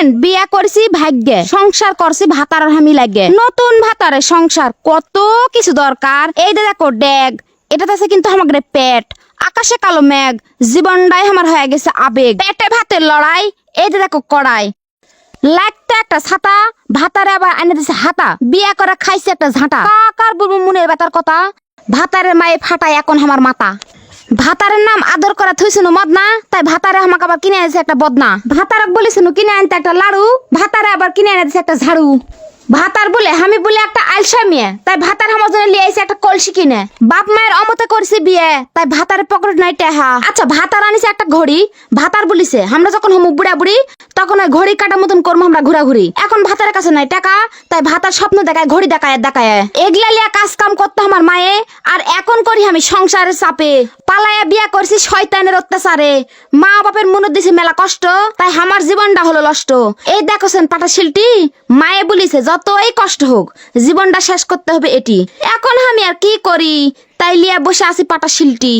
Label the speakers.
Speaker 1: জানেন বিয়া করছি ভাগ্যে, সংসার করছি ভাতার হামি লাগে। নতুন ভাতারে সংসার কত কিছু দরকার। এই দেখো ড্যাগ এটাতে আছে কিন্তু আমাদের পেট। আকাশে কালো মেঘ, জীবনটাই আমার হয়ে গেছে আবেগ। পেটে ভাতের লড়াই, এই দেখো, কড়াই। লাগতো একটা ছাতা, ভাতারে আবার এনে দিছে হাতা। বিয়া করে খাইছে একটা ঝাঁটা। কাকার বলব মনের বেতার কথা ভাতারের মায়ে ফাটায় এখন আমার মাথা। ভাতারের নাম আদর করা থইছিল মদনা? তাই ভাতারে আমাকে আবার কিনে এনেছে একটা বদনা। ভাতারক বলেছিল কিনে আনতে একটা লাড়ু, ভাতারে আবার কিনে এনে একটা ঝাড়ু। ভাতার বলে, আমি বলে একটা আলসা মেয়ে, তাই ভাতার আমার জন্য লিয়ে আইছে একটা কলসি কিনে। বাপ মায়ের অমতে করছে বিয়ে, তাই ভাতারে পকেট নাই টেহা। আচ্ছা ভাতার আনিছে একটা ঘড়ি, ভাতার বলিছে, আমরা যখন হমু বুড়া বুড়ি তখন ওই ঘড়ি কাটার মতন করব আমরা ঘোরাঘুরি। এখন ভাতারের কাছে নাই টাকা, তাই ভাতার স্বপ্ন দেখায়, ঘড়ি দেখায় দেখায়। এগলা লিয়া কাজ কাম করতে আমার মায়ে, আর এখন করি আমি সংসারের চাপে। পালায়া বিয়া করছি শয়তানের অত্যাচারে। মা বাপের মনে দিছে মেলা কষ্ট, তাই আমার জীবনটা হলো নষ্ট। এই দেখছেন পাটা শিলটি, মায়ে বলিছে, যতই কষ্ট হোক, জীবনটা শেষ করতে হবে এটি। এখন আমি আর কি করি? তাই লিয়া বসে আছি পাটা শিলটি।